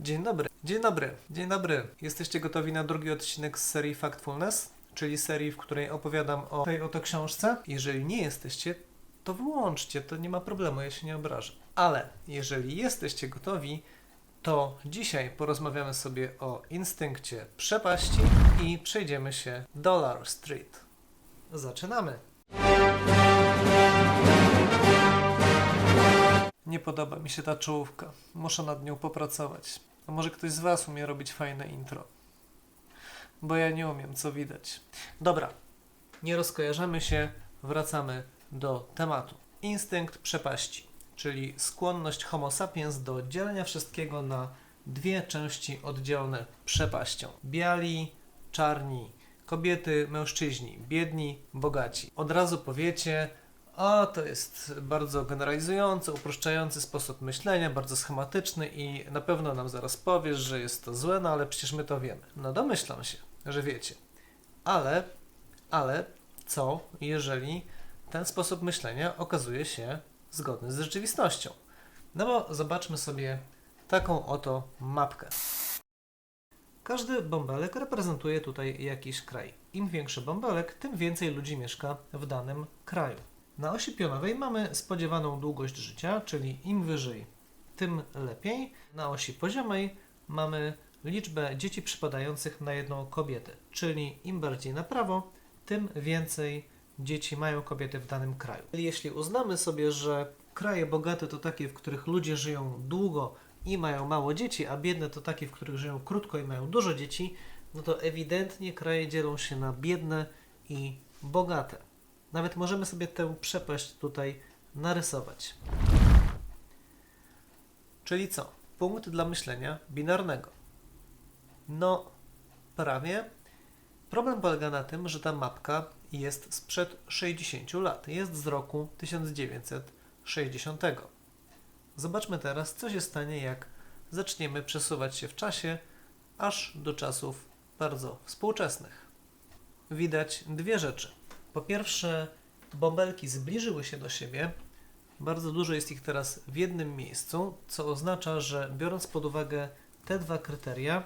Dzień dobry, dzień dobry, dzień dobry. Jesteście gotowi na drugi odcinek z serii Factfulness, czyli serii, w której opowiadam o tej oto książce? Jeżeli nie jesteście, to wyłączcie, to nie ma problemu, ja się nie obrażę. Ale jeżeli jesteście gotowi, to dzisiaj porozmawiamy sobie o instynkcie przepaści i przejdziemy się Dollar Street. Zaczynamy. Nie podoba mi się ta czołówka. Muszę nad nią popracować. A może ktoś z Was umie robić fajne intro? Bo ja nie umiem, co widać. Dobra, nie rozkojarzamy się, wracamy do tematu. Instynkt przepaści, czyli skłonność Homo sapiens do dzielenia wszystkiego na dwie części oddzielone przepaścią. Biali, czarni, kobiety, mężczyźni, biedni, bogaci. Od razu powiecie, a to jest bardzo generalizujący, uproszczający sposób myślenia, bardzo schematyczny i na pewno nam zaraz powiesz, że jest to złe, no ale przecież my to wiemy. No domyślam się, że wiecie. Ale, ale co jeżeli ten sposób myślenia okazuje się zgodny z rzeczywistością? No bo zobaczmy sobie taką oto mapkę. Każdy bąbelek reprezentuje tutaj jakiś kraj. Im większy bąbelek, tym więcej ludzi mieszka w danym kraju. Na osi pionowej mamy spodziewaną długość życia, czyli im wyżej, tym lepiej. Na osi poziomej mamy liczbę dzieci przypadających na jedną kobietę, czyli im bardziej na prawo, tym więcej dzieci mają kobiety w danym kraju. Jeśli uznamy sobie, że kraje bogate to takie, w których ludzie żyją długo i mają mało dzieci, a biedne to takie, w których żyją krótko i mają dużo dzieci, no to ewidentnie kraje dzielą się na biedne i bogate. Nawet możemy sobie tę przepaść tutaj narysować. Czyli co? Punkt dla myślenia binarnego. No, prawie. Problem polega na tym, że ta mapka jest sprzed 60 lat. Jest z roku 1960. Zobaczmy teraz, co się stanie, jak zaczniemy przesuwać się w czasie aż do czasów bardzo współczesnych. Widać dwie rzeczy. Po pierwsze, bąbelki zbliżyły się do siebie. Bardzo dużo jest ich teraz w jednym miejscu, co oznacza, że biorąc pod uwagę te dwa kryteria,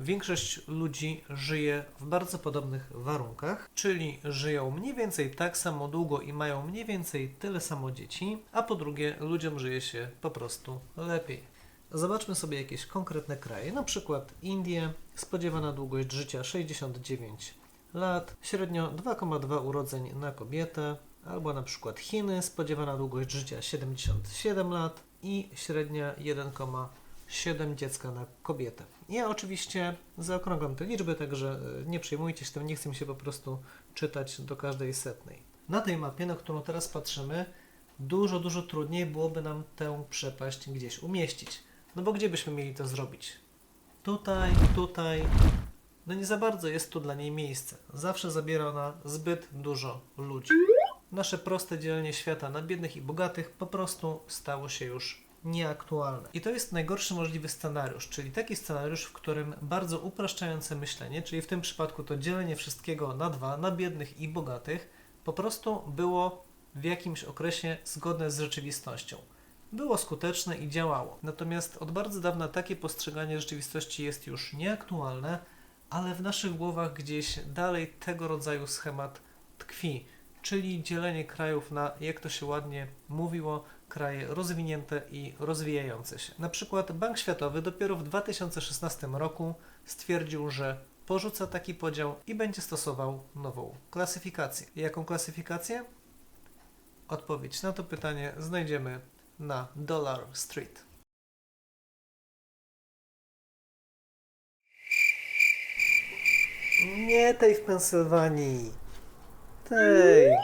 większość ludzi żyje w bardzo podobnych warunkach, czyli żyją mniej więcej tak samo długo i mają mniej więcej tyle samo dzieci, a po drugie, ludziom żyje się po prostu lepiej. Zobaczmy sobie jakieś konkretne kraje, na przykład Indie, spodziewana długość życia 69 lat, średnio 2,2 urodzeń na kobietę, albo na przykład Chiny, spodziewana długość życia 77 lat i średnia 1,7 dziecka na kobietę. Ja oczywiście zaokrąglam te liczby, także e, nie przejmujcie się tym, nie chcę mi się po prostu czytać do każdej setnej. Na tej mapie, na którą teraz patrzymy, dużo, dużo trudniej byłoby nam tę przepaść gdzieś umieścić. No bo gdzie byśmy mieli to zrobić? Tutaj, tutaj, no nie za bardzo jest tu dla niej miejsce. Zawsze zabiera ona zbyt dużo ludzi. Nasze proste dzielenie świata na biednych i bogatych po prostu stało się już nieaktualne. I to jest najgorszy możliwy scenariusz, czyli taki scenariusz, w którym bardzo upraszczające myślenie, czyli w tym przypadku to dzielenie wszystkiego na dwa, na biednych i bogatych, po prostu było w jakimś okresie zgodne z rzeczywistością. Było skuteczne i działało. Natomiast od bardzo dawna takie postrzeganie rzeczywistości jest już nieaktualne, ale w naszych głowach gdzieś dalej tego rodzaju schemat tkwi, czyli dzielenie krajów na, jak to się ładnie mówiło, kraje rozwinięte i rozwijające się. Na przykład Bank Światowy dopiero w 2016 roku stwierdził, że porzuca taki podział i będzie stosował nową klasyfikację. Jaką klasyfikację? Odpowiedź na to pytanie znajdziemy na Dollar Street. Nie tej w Pensylwanii. Tej.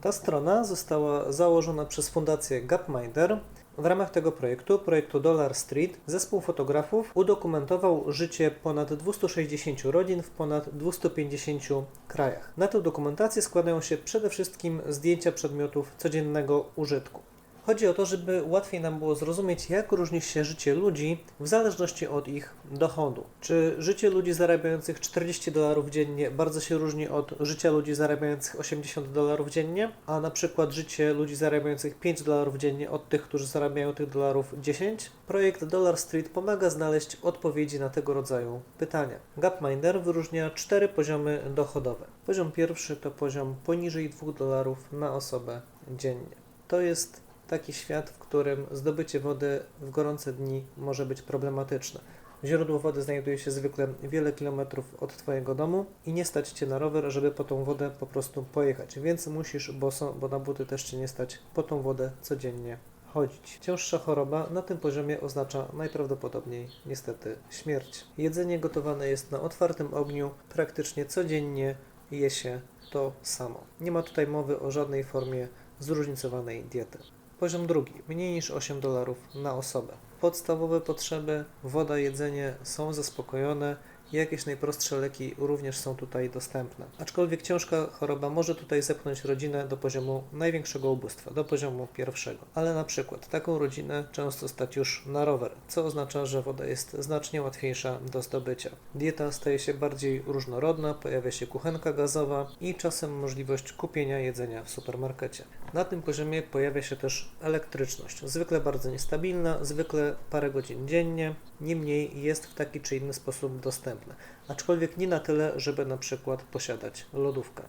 Ta strona została założona przez fundację Gapminder. W ramach tego projektu, projektu Dollar Street, zespół fotografów udokumentował życie ponad 260 rodzin w ponad 250 krajach. Na tę dokumentację składają się przede wszystkim zdjęcia przedmiotów codziennego użytku. Chodzi o to, żeby łatwiej nam było zrozumieć, jak różni się życie ludzi w zależności od ich dochodu. Czy życie ludzi zarabiających 40 dolarów dziennie bardzo się różni od życia ludzi zarabiających 80 dolarów dziennie, a na przykład życie ludzi zarabiających 5 dolarów dziennie od tych, którzy zarabiają tych dolarów 10? Projekt Dollar Street pomaga znaleźć odpowiedzi na tego rodzaju pytania. Gapminder wyróżnia cztery poziomy dochodowe. Poziom pierwszy to poziom poniżej 2 dolarów na osobę dziennie. To jest taki świat, w którym zdobycie wody w gorące dni może być problematyczne. Źródło wody znajduje się zwykle wiele kilometrów od Twojego domu i nie stać Cię na rower, żeby po tą wodę po prostu pojechać, więc musisz boso, bo na buty też Cię nie stać, po tą wodę codziennie chodzić. Cięższa choroba na tym poziomie oznacza najprawdopodobniej niestety śmierć. Jedzenie gotowane jest na otwartym ogniu, praktycznie codziennie je się to samo. Nie ma tutaj mowy o żadnej formie zróżnicowanej diety. Poziom drugi, mniej niż 8 dolarów na osobę. Podstawowe potrzeby, woda, jedzenie są zaspokojone, jakieś najprostsze leki również są tutaj dostępne. Aczkolwiek ciężka choroba może tutaj zepchnąć rodzinę do poziomu największego ubóstwa, do poziomu pierwszego. Ale na przykład taką rodzinę często stać już na rower, co oznacza, że woda jest znacznie łatwiejsza do zdobycia. Dieta staje się bardziej różnorodna, pojawia się kuchenka gazowa i czasem możliwość kupienia jedzenia w supermarkecie. Na tym poziomie pojawia się też elektryczność, zwykle bardzo niestabilna, zwykle parę godzin dziennie, niemniej jest w taki czy inny sposób dostępna, aczkolwiek nie na tyle, żeby na przykład posiadać lodówkę.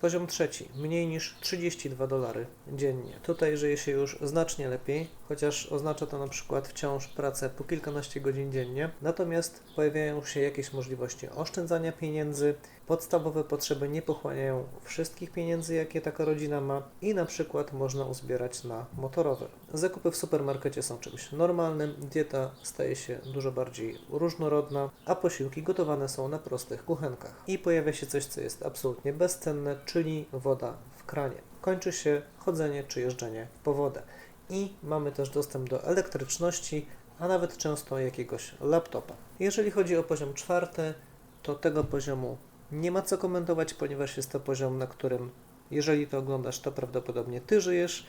Poziom trzeci, mniej niż 32 dolary dziennie. Tutaj żyje się już znacznie lepiej, chociaż oznacza to na przykład wciąż pracę po kilkanaście godzin dziennie. Natomiast pojawiają się jakieś możliwości oszczędzania pieniędzy, podstawowe potrzeby nie pochłaniają wszystkich pieniędzy, jakie taka rodzina ma i na przykład można uzbierać na motorower. Zakupy w supermarkecie są czymś normalnym, dieta staje się dużo bardziej różnorodna, a posiłki gotowane są na prostych kuchenkach. I pojawia się coś, co jest absolutnie bezcenne, czyli woda w kranie. Kończy się chodzenie czy jeżdżenie po wodę. I mamy też dostęp do elektryczności, a nawet często jakiegoś laptopa. Jeżeli chodzi o poziom czwarty, to tego poziomu nie ma co komentować, ponieważ jest to poziom, na którym, jeżeli to oglądasz, to prawdopodobnie ty żyjesz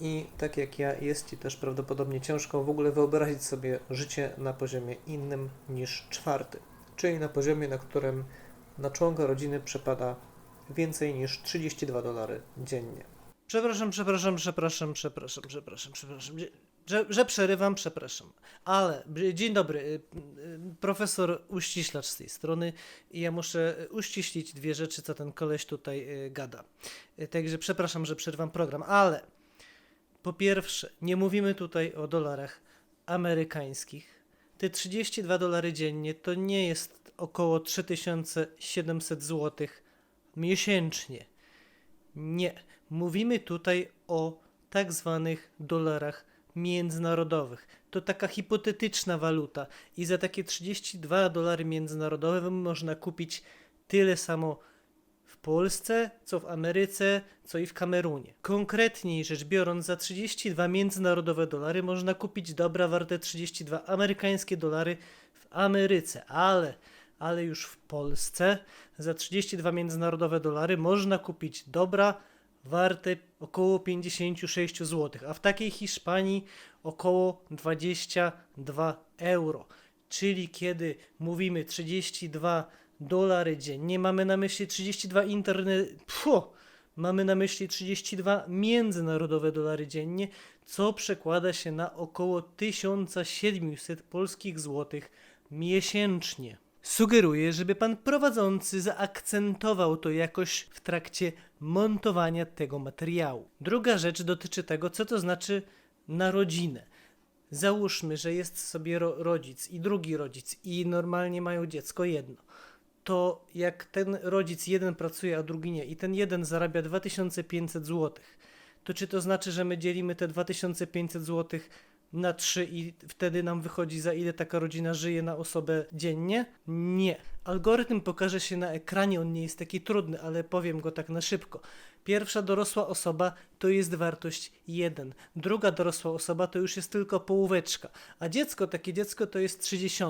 i tak jak ja, jest ci też prawdopodobnie ciężko w ogóle wyobrazić sobie życie na poziomie innym niż czwarty, czyli na poziomie, na którym na członka rodziny przypada więcej niż 32 dolary dziennie. Przepraszam, przepraszam, przepraszam, przepraszam, przepraszam, przepraszam. Że, że przerywam, przepraszam. Ale dzień dobry, y, y, profesor uściślacz z tej strony i ja muszę uściślić dwie rzeczy, co ten koleś tutaj y, gada. Y, Także przepraszam, że przerwam program, ale po pierwsze, nie mówimy tutaj o dolarach amerykańskich. Te 32 dolary dziennie to nie jest około 3700 zł miesięcznie. Nie. Mówimy tutaj o tak zwanych dolarach międzynarodowych. To taka hipotetyczna waluta i za takie 32 dolary międzynarodowe można kupić tyle samo w Polsce, co w Ameryce, co i w Kamerunie. Konkretniej rzecz biorąc, za 32 międzynarodowe dolary można kupić dobra warte 32 amerykańskie dolary w Ameryce, ale ale już w Polsce za 32 międzynarodowe dolary można kupić dobra warte około 56 zł, a w takiej Hiszpanii około 22 euro. Czyli kiedy mówimy 32 dolary dziennie, mamy na myśli 32 internet. Pfu, mamy na myśli 32 międzynarodowe dolary dziennie, co przekłada się na około 1700 polskich złotych miesięcznie. Sugeruję, żeby pan prowadzący zaakcentował to jakoś w trakcie montowania tego materiału. Druga rzecz dotyczy tego, co to znaczy na rodzinę. Załóżmy, że jest sobie ro rodzic i drugi rodzic i normalnie mają dziecko jedno. To jak ten rodzic jeden pracuje, a drugi nie i ten jeden zarabia 2500 zł, to czy to znaczy, że my dzielimy te 2500 zł na 3 i wtedy nam wychodzi za ile taka rodzina żyje na osobę dziennie? Nie. Algorytm pokaże się na ekranie, on nie jest taki trudny, ale powiem go tak na szybko. Pierwsza dorosła osoba to jest wartość 1, druga dorosła osoba to już jest tylko połóweczka, a dziecko, takie dziecko to jest 30.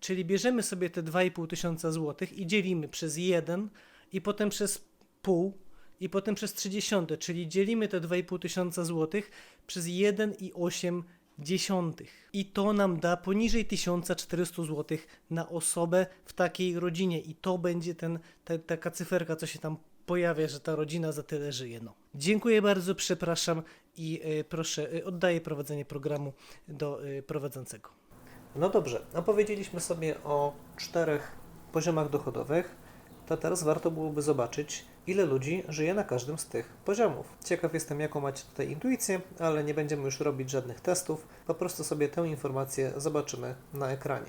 Czyli bierzemy sobie te 2,5 tysiąca złotych i dzielimy przez 1 i potem przez pół i potem przez 30, czyli dzielimy te 2,5 tysiąca złotych przez 1,8 dziesiątych. I to nam da poniżej 1400 zł na osobę w takiej rodzinie. I to będzie ten, ta, taka cyferka, co się tam pojawia, że ta rodzina za tyle żyje. No. Dziękuję bardzo, przepraszam i y, proszę, y, oddaję prowadzenie programu do y, prowadzącego. No dobrze, opowiedzieliśmy sobie o czterech poziomach dochodowych. To teraz warto byłoby zobaczyć, ile ludzi żyje na każdym z tych poziomów. Ciekaw jestem, jaką macie tutaj intuicję, ale nie będziemy już robić żadnych testów. Po prostu sobie tę informację zobaczymy na ekranie.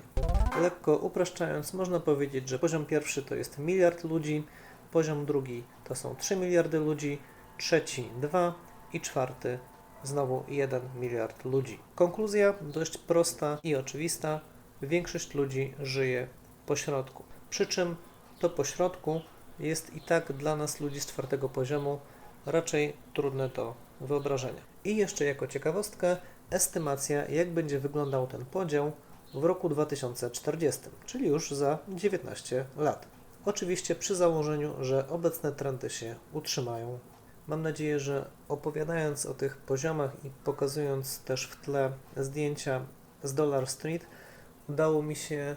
Lekko upraszczając, można powiedzieć, że poziom pierwszy to jest miliard ludzi, poziom drugi to są 3 miliardy ludzi, trzeci 2 i czwarty znowu 1 miliard ludzi. Konkluzja dość prosta i oczywista. Większość ludzi żyje pośrodku. Przy czym to pośrodku jest i tak dla nas ludzi z czwartego poziomu raczej trudne do wyobrażenia. I jeszcze jako ciekawostkę estymacja, jak będzie wyglądał ten podział w roku 2040, czyli już za 19 lat. Oczywiście przy założeniu, że obecne trendy się utrzymają. Mam nadzieję, że opowiadając o tych poziomach i pokazując też w tle zdjęcia z Dollar Street, udało mi się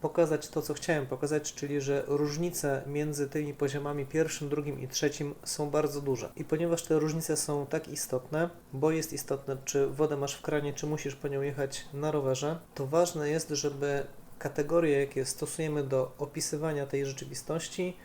pokazać to, co chciałem pokazać, czyli że różnice między tymi poziomami pierwszym, drugim i trzecim są bardzo duże. I ponieważ te różnice są tak istotne, bo jest istotne, czy wodę masz w kranie, czy musisz po nią jechać na rowerze, to ważne jest, żeby kategorie, jakie stosujemy do opisywania tej rzeczywistości,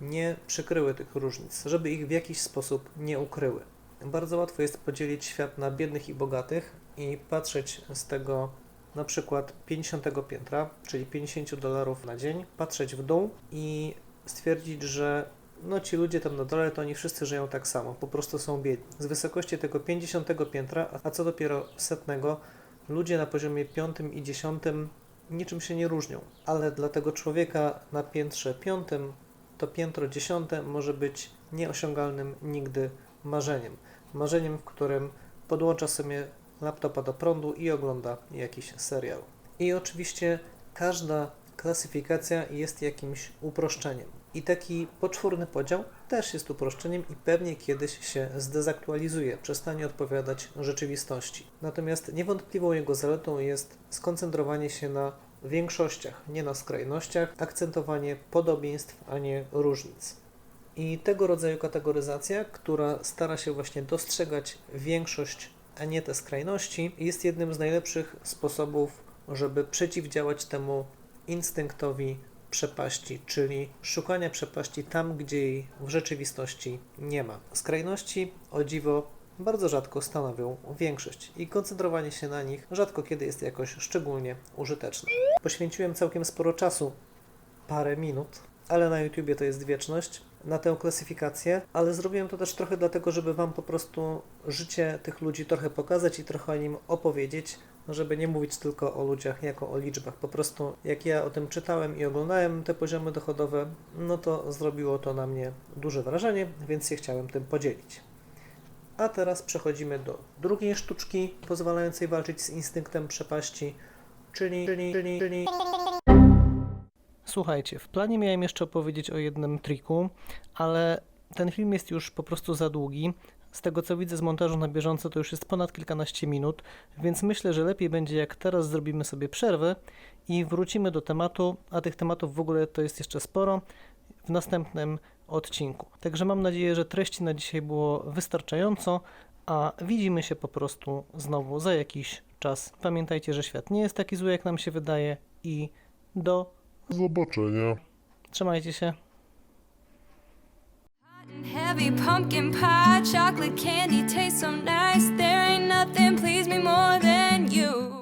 nie przykryły tych różnic, żeby ich w jakiś sposób nie ukryły. Bardzo łatwo jest podzielić świat na biednych i bogatych i patrzeć z tego na przykład 50 piętra, czyli 50 dolarów na dzień, patrzeć w dół i stwierdzić, że no ci ludzie tam na dole, to oni wszyscy żyją tak samo, po prostu są biedni. Z wysokości tego 50 piętra, a co dopiero setnego, ludzie na poziomie 5 i 10 niczym się nie różnią, ale dla tego człowieka na piętrze 5 to piętro 10 może być nieosiągalnym nigdy marzeniem. Marzeniem, w którym podłącza sobie laptopa do prądu i ogląda jakiś serial. I oczywiście każda klasyfikacja jest jakimś uproszczeniem. I taki poczwórny podział też jest uproszczeniem i pewnie kiedyś się zdezaktualizuje, przestanie odpowiadać rzeczywistości. Natomiast niewątpliwą jego zaletą jest skoncentrowanie się na większościach, nie na skrajnościach, akcentowanie podobieństw, a nie różnic. I tego rodzaju kategoryzacja, która stara się właśnie dostrzegać większość a nie te skrajności, jest jednym z najlepszych sposobów, żeby przeciwdziałać temu instynktowi przepaści, czyli szukania przepaści tam, gdzie jej w rzeczywistości nie ma. Skrajności, o dziwo, bardzo rzadko stanowią większość i koncentrowanie się na nich rzadko kiedy jest jakoś szczególnie użyteczne. Poświęciłem całkiem sporo czasu, parę minut, ale na YouTubie to jest wieczność, na tę klasyfikację, ale zrobiłem to też trochę dlatego, żeby Wam po prostu życie tych ludzi trochę pokazać i trochę o nim opowiedzieć, żeby nie mówić tylko o ludziach jako o liczbach. Po prostu jak ja o tym czytałem i oglądałem te poziomy dochodowe, no to zrobiło to na mnie duże wrażenie, więc się chciałem tym podzielić. A teraz przechodzimy do drugiej sztuczki pozwalającej walczyć z instynktem przepaści, czyli, czyli, czyli, czyli Słuchajcie, w planie miałem jeszcze opowiedzieć o jednym triku, ale ten film jest już po prostu za długi. Z tego co widzę z montażu na bieżąco, to już jest ponad kilkanaście minut, więc myślę, że lepiej będzie jak teraz zrobimy sobie przerwę i wrócimy do tematu, a tych tematów w ogóle to jest jeszcze sporo, w następnym odcinku. Także mam nadzieję, że treści na dzisiaj było wystarczająco, a widzimy się po prostu znowu za jakiś czas. Pamiętajcie, że świat nie jest taki zły, jak nam się wydaje i do zobaczenia. Trzymajcie się. and heavy pumpkin pie, chocolate candy tastes so nice. There ain't nothing please me more than you.